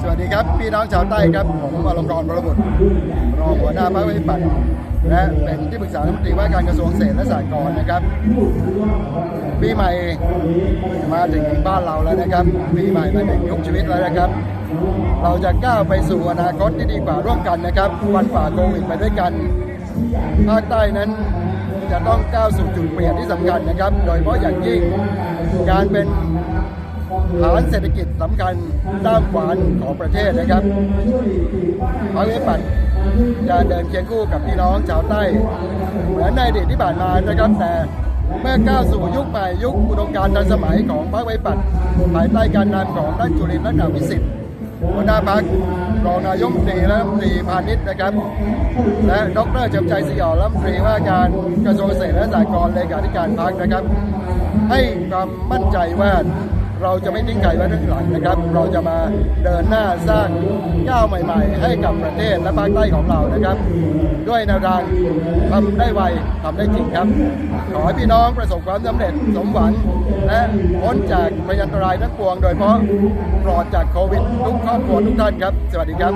สวัสดีครับ พี่น้องชาวใต้ครับ ผมอลงกรณ์บรบุตรรองหัวหน้าพรรคประชาธิปัตย์และเป็นที่ปรึกษารัฐมนตรีว่าการกระทรวงเกษตรและสหกรณ์นะครับปีใหม่มาถึงบ้านเราแล้วนะครับปีใหม่มาถึงยุคชีวิตแล้วนะครับ เราจะก้าวไปสู่อนาคตที่ดีกว่าร่วมกันนะครับวันฝ่าโควิดไปด้วยกันภาคใต้นั้น จะต้องก้าวสู่จุดเปลี่ยนที่สำคัญนะครับ โดยเฉพาะอย่างยิ่งการเป็นฐานเศรษฐกิจสำคัญด้ามขวานของประเทศนะครับพรรคประชาธิปัตจะเดินเคียงคู่กับพี่น้องชาวใต้เหมือนในอดีตที่ผ่านมานะครับแต่เมื่อก้าวสู่ยุคใหม่ยุคอุดมการณ์ทันสมัยของพรรคประชาธิปัตภายใต้การนำของท่านจุลินลักษณวิสิทธิ์ หัวหน้าพักรองนายกรัฐมนตรีและรัฐมนตรีพาณิชย์นะครับ และดรเฉลิมชัยอ่อนรัฐมนตรีว่าการกระทรวงเกษตรและสหกรณ์เลขาธิการพักนะครับ ให้ความมั่นใจว่า เราจะไม่ทิ้งใครไว้ด้านหลังนะครับ เราจะมาเดินหน้าสร้างก้าวใหม่ ๆ ให้กับประเทศและภาคใต้ของเรานะครับ ด้วยแนวทางทำได้ไวทำได้จริงครับ ขอให้พี่น้องประสบความสำเร็จสมหวัง และพ้นจากพยันตรายทั้งปวง โดยเฉพาะปลอดจากโควิดทุกครอบครัวทุกท่านครับ สวัสดีครับ